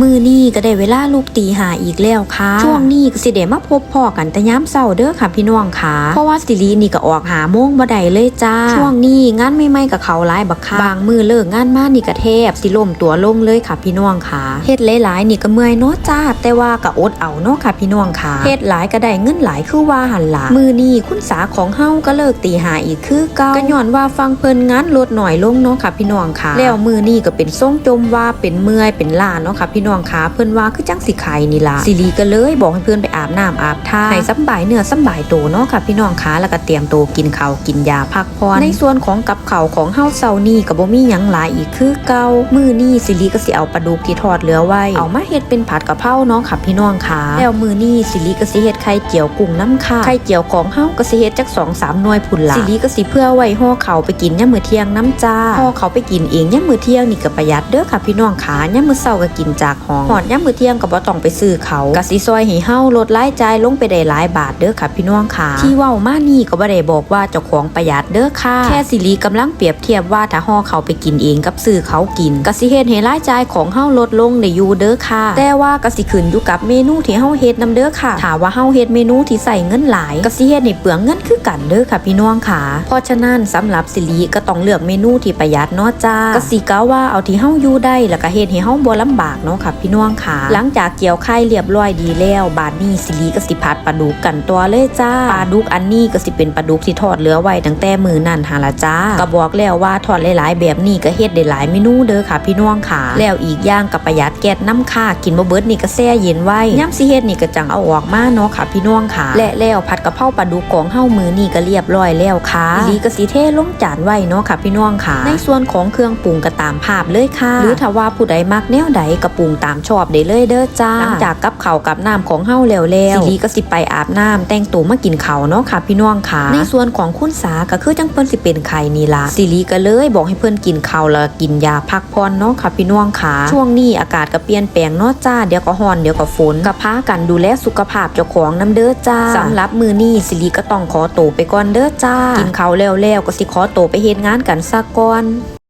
มือนี่ก็ได้เวลาลูกตีหาอีกแล้วค่ะ ช่วงนี้ก็สิเดมาพบพ่อกันแต่ย้ำเศร้าเด้อค่ะพี่น้องค่ะ เพราะว่าสิรีนี่ก็ออกหาโมงบ่ได้เลยจ้า ช่วงนี้งานไม่ไม่กับเขาหลายบักค่ะบางมือเลิกงานมานี่ก็แทบสิล่มตัวลงเลยค่ะพี่น้องค่ะเฮ็ดหลายๆนี่ก็เมื่อยเนาะจ้า แต่ว่าก็อดเอาเนาะค่ะพี่น้องค่ะเฮ็ดหลายก็ได้เงินหลายคือว่าหันหล่ะมือนี่คุณสาของเฮาก็เลิกตีหาอีกคือเก่าก็ย้อนว่าฟังเพิ่นงานลดหน่อยลงเนาะค่ะพี่น้องค่ะ แล้วมือนี่ก็เป็นทรงจมว่าเป็นเมื่อยเป็นลาเนาะค่ะพี่น้องค่ะเพิ่อนว่าคือจังสิไข่นี่ล่ะสิรีก็เลยบอกให้เพิ่อนไปอาบน้ำอาบท่าให้สบายเนื้อสบายตัวเนาะค่ะพี่น้องค่ะแล้วก็เตรียมตัวกินข้าวกินยาพักผ่อนในส่วนของกับข้าวของเฮาเซานี่ก็บ่มีหยังหลายอีกคือเก่ามื้อนี้สิริก็สิเอาปลาดุกที่ทอดเหลือไว้เอามาเฮ็ดเป็นผัดกะเพราเนาะค่ะพี่น้องค่ะแล้วมื้อนี้สิริก็สิเฮ็ดไข่เจียวกุ้งน้ำค่ะไข่เจียวของเฮาก็สิเฮ็ดจัก2-3หน่วยพุ่นละสิริก็สิเพื่อไว้ห่อข้าไปกินยามมื้อเที่ยงน้ำจ้าห่อเขาไปกินเองยามมื้อเที่ยงนี่ก็ประหยัดเด้อค่ะพี่น้องค่ะยามมื้อเช้าก็กินจากห้องหอดยามมื้อเที่ยงก็บ่ต้องไปซื้อเขาก็สิซอยให้เฮาลดรายจ่ายลงไปได้หลายบาทเด้อค่ะพี่น้องค่ะที่ว้ามานี่ก็บ่ได้บอกว่าเจ้าของประหยัดเด้อค่ะ แค่สิริกำลังเปรียบเทียบว่าถ้าห่อเขาไปกินเองกับซื้อเขากินก็สิเฮ็ดให้รายจ่ายของเฮาลดลงได้อยู่เด้อค่ะ แต่ว่าก็สิขึ้นอยู่กับเมนูที่เฮาเฮ็ดนํเด้อค่ะถ้าว่าเฮาเฮ็ดเมนูที่ใส่เงินหลายก็สิเฮ็ดให้เปลืองเงินคือกันเด้อค่ะพี่น้องค่ะ เพราะฉะนั้นสำหรับสิริก็ต้องเลือกเมนูที่ประหยัดเนาะจ้าก็สิกะว่าเอาที่เฮาอยู่ได้แล้วก็เฮ็ดให้เฮาบ่ลำบากเนาะค่ะพี่น้องค่ะ หลังจากเกี่ยวไข่เรียบร้อยดีแล้วบาดนี้สิริก็สิผัดปลาดุกกันตัวเลยจ้าปลาดุกอันนี้ก็สิเป็นปลาดุกที่ทอดเหลือไว้ตั้งแต่มือนั้นหาละจ้าก็บอกแล้วว่าทอดหลายๆ แบบนี้ก็เฮ็ดได้หลายเมนูเด้อค่ะพี่น้องค่ะ แล้วอีกอย่างก็ประหยัดแก๊สน้ำค่ากินบ่เบิดนี่ก็แช่เย็นไว้ย่ำสิเฮ็ดนี่ก็จังเอาออกมาเนาะค่ะพี่น้องค่ะ และแล้วผัดกะเพราปลาดุกของเฮ้ามือนี่ก็เรียบร้อยแล้วค่ะอีหลีก็สิเทลงจานไว้เนาะค่ะพี่น้องค่ะ ในส่วนของเครื่องปรุงก็ตามภาพเลยค่ะ หรือถ้าว่าผู้ใดมักแนวใดก็ปรุงตามชอบได้เลยเด้อจ้าหลังจากกับข้าวกับน้ำของเฮาแล้วแล้วสิหลีก็สิไปอาบน้ำแต่งตัวมากินข้าวเนาะค่ะ พี่น้องค่ะ ในส่วนของคุณสาก็คือจังเพิ่นสิเป็นไข่นี่ล่ะสิหลีก็เลยบอกให้เพิ่นกินข้าวแล้วก็กินยาพักผ่อนเนาะค่ะพี่น้องค่ะ ช่วงนี้อากาศก็เปลี่ยนแปลงเนาะจ้าเดี๋ยวก็ร้อนเดี๋ยวก็ฝนก็พากันดูแลสุขภาพเจ้าของน้ำเด้อจ้าสำหรับมื้อนี้สิหลีก็ต้องขอตัวไปก่อนเด้อจ้า กินข้าวแล้วแล้วก็สิขอตัวไปเฮ็ดงานกันซะก่อน